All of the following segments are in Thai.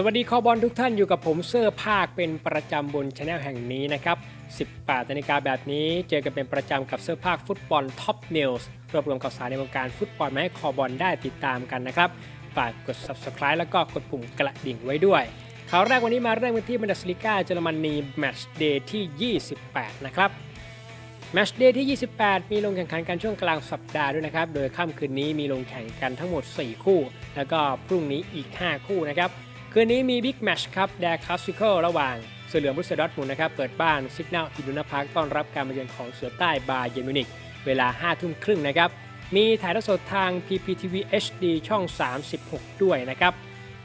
สวัสดีคอบอลทุกท่านอยู่กับผมเซอร์ภาคเป็นประจำบนช anel แห่งนี้นะครับ 18นาฬิกาแบบนี้เจอกันเป็นประจำกับเซอร์ภาคฟุตบอลท็อปนิวส์รวบรวมข่าวสารในวงการฟุตบอลมาให้คอบอลได้ติดตามกันนะครับ ฝากกด subscribe แล้วก็กดปุ่มกระดิ่งไว้ด้วยข่าวแรกวันนี้มาเริ่มกันที่บันเดสลิก้าเยอรมนีแมตช์เดย์ที่ 28 นะครับแมชเดย์ที่ 28 มีลงแข่งขันกันช่วงกลางสัปดาห์ด้วยนะครับ โดยค่ำคืนนี้มีลงแข่งกันทั้งหมด 4 คู่ แล้วก็พรุ่งนี้อีก 5 คู่นะครับ คืนนี้มีบิ๊กแมชครับแดร์คลาสสิคอลระหว่างเสือเหลืองบรุสเซดอร์ทมุนนะครับ เปิดบ้านซิก n น l อิดูนาพาร์คต้อนรับการมาเยือนของเสือใต้บาเยนมิวนิกเวลา5ทุ่มครึ่งนะครับ มีถ่ายทอดสดทาง PPTV HD ช่อง 36 ด้วยนะครับ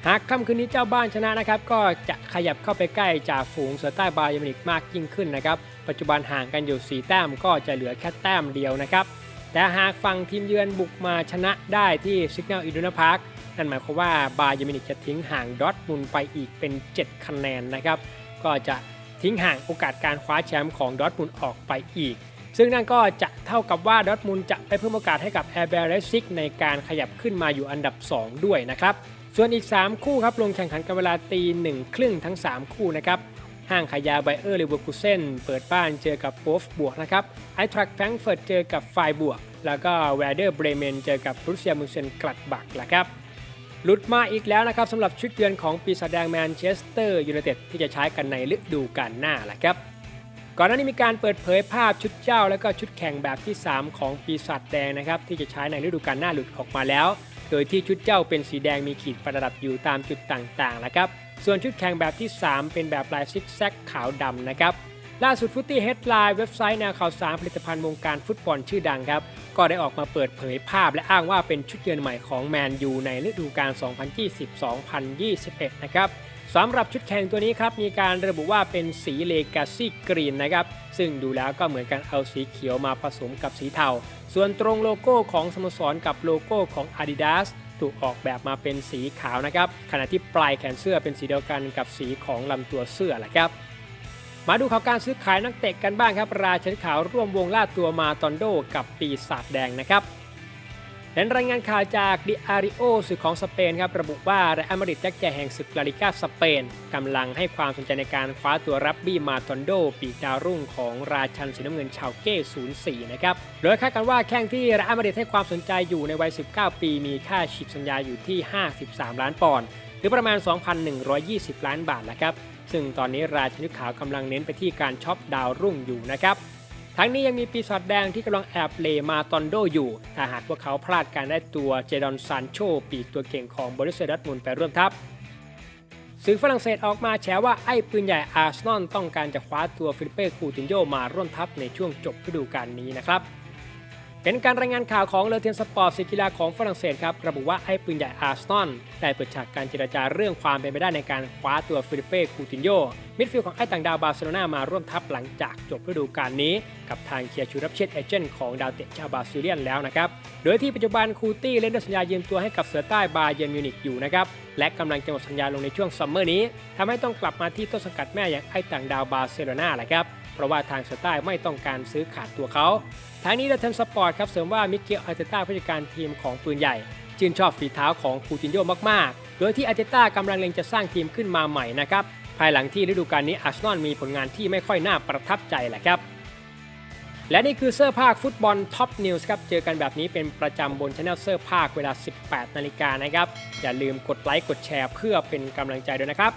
หากค่ำคืนนี้เจ้าบ้านชนะนะครับ ก็จะขยับเข้าไปใกล้จากฝูงเสือใต้บาเยนมิวนิกมากยิ่งขึ้นนะครับ ปัจจุบันห่างกันอยู่ 4 แต้มก็จะเหลือแค่แต้มเดียวนะครับ แต่หากฝั่งทีมเยือนบุกมาชนะได้ที่ซิก n น l อิดูนาพาร์ค นั่นหมายความว่าบาเยอร์มินิกจะทิ้งห่างดอทมุนไปอีกเป็น 7 คะแนนนะครับ ก็จะทิ้งห่างโอกาสการคว้าแชมป์ของดอทมุนออกไปอีก ซึ่งนั่นก็จะเท่ากับว่าดอทมุนจะไปเพิ่มโอกาสให้กับแอร์เบรซิกในการขยับขึ้นมาอยู่อันดับ 2 ด้วยนะครับ ส่วนอีก 3 คู่ครับลงแข่งขันกันเวลาตีหนึ่งครึ่งทั้ง 3 คู่นะครับห้างขายยาไบเออร์ลิเวอร์คูเซนเปิดบ้านเจอกับโปฟบวกนะครับไอทรักแฟรงเฟิร์ตเจอกับไฟบวก แล้วก็แวเดอร์เบรเมนเจอกับรุเซียมุนเซนกลัดบักละครับ หลุดมาอีกแล้วนะครับสำหรับชุดเยือนของปีศาจแดงแมนเชสเตอร์ยูไนเต็ดที่จะใช้กันในฤดูกาลหน้าแหละครับก่อนหน้านี้มีการเปิดเผยภาพชุดเจ้า และก็ชุดแข่งแบบที่ 3 ของปีศาจแดงนะครับที่จะใช้ในฤดูกาลหน้าหลุดออกมาแล้ว โดยที่ชุดเจ้าเป็นสีแดงมีขีดประดับอยู่ตามจุดต่างๆนะครับส่วนชุดแข่งแบบที่ 3 เป็นแบบลายซิกแซกขาวดำนะครับ ล่าสุดฟุตตี้เฮดไลน์เว็บไซต์แนวข่าวสารผลิตภัณฑ์วงการฟุตบอลชื่อดังครับ ก็ได้ออกมาเปิดเผยภาพและอ้างว่าเป็นชุดเยือนใหม่ของแมนยูในฤดูกาล 2020-2021 นะครับสำหรับชุดแข่งตัวนี้ครับ มีการระบุว่าเป็นสีเลกาซี่กรีนนะครับ ซึ่งดูแล้วก็เหมือนกันเอาสีเขียวมาผสมกับสีเทา ส่วนตรงโลโก้ของสโมสรกับโลโก้ของ Adidas ถูกออกแบบมาเป็นสีขาวนะครับ ขณะที่ปลายแขนเสื้อเป็นสีเดียวกันกับสีของลำตัวเสื้อแหละครับ มาดูข่าวการซื้อขายนักเตะกันบ้างครับ ราชันขาวร่วมวงล่าตัวมาตอนโดกับปีศาจแดงนะครับและรายงานข่าวจากดิอาริโอสื่อของสเปนครับระบุว่าเรอัลมาดริดยักษ์ใหญ่แห่งศึกลาลิกาสเปนกำลังให้ความสนใจในการคว้าตัวรับบี้มาตอนโด ปีกดาวรุ่งของราชันสีน้ำเงินชาวเก้ 04 นะครับโดยคาดกันว่าแข้งที่เรอัลมาดริดให้ความสนใจอยู่ในวัย 19 ปี มีค่าฉีกสัญญาอยู่ที่ 53 ล้านปอนด์หรือประมาณ 2,120 ล้านบาทนะครับ ซึ่งตอนนี้ราชนุขาวกำลังเน้นไปที่การช็อปดาวรุ่งอยู่นะครับ ทั้งนี้ยังมีปีศาจแดงที่กำลังแอบเลมาตอนโดอยู่ ถ้าหากพวกเขาพลาดการได้ตัวเจดอนซานโชปีกตัวเก่งของบริษัทดัตมุนไปร่วมทัพสื่อฝรั่งเศสออกมาแฉว่าไอ้ปืนใหญ่อาร์เซนอลต้องการจะคว้าตัวฟิลิเป้คูตินโยมาร่วมทัพในช่วงจบฤดูกาลนี้นะครับ เป็นการรายงานข่าวของเลเทียนสปอร์ตสื่อกีฬาของฝรั่งเศสครับระบุว่าไอ้ปืนใหญ่อาร์เซนได้เปิดฉากการเจรจาเรื่องความเป็นไปได้ในการคว้าตัวฟิลิเป้คูตินโยมิดฟิลด์ของไอ้ต่างดาวบาร์เซโลนามาร่วมทัพหลังจากจบฤดูกาลนี้ กับทางเคียร์ชูรับเชตเอเจนต์ของดาวเตะชาวบราซิเลียนแล้วนะครับ โดยที่ปัจจุบันคูตี้เล่นด้วยสัญญายืมตัวให้กับเสือใต้บาเยร์นมิวนิกอยู่นะครับ และกำลังจะหมดสัญญาลงในช่วงซัมเมอร์นี้ทำให้ต้องกลับมาที่ต้นสังกัดแม่อย่างไอ้ต่างดาวบาร์เซโลนาแหละครับ เพราะว่าทางเสือใต้ไม่ต้องการซื้อขาดตัวเขาทางนี้ดัตเทนสปอร์ตครับเสริมว่ามิเกลอาร์เตต้าผู้จัดการทีมของปืนใหญ่ชื่นชอบฝีเท้าของคูตินโยมากๆ โดยที่อาร์เตต้ากำลังเล็งจะสร้างทีมขึ้นมาใหม่นะครับภายหลังที่ฤดูกาลนี้อาร์เซนอลมีผลงานที่ไม่ค่อยน่าประทับใจแหละครับ และนี่คือเสื้อภาฟุตบอลท็อปนิวส์ครับ เจอกันแบบนี้เป็นประจำบนช anel เสื้อภาเวลา 18 นาฬิกานะครับ อย่าลืมกดไลค์กดแชร์เพื่อเป็นกำลังใจด้วยนะครับ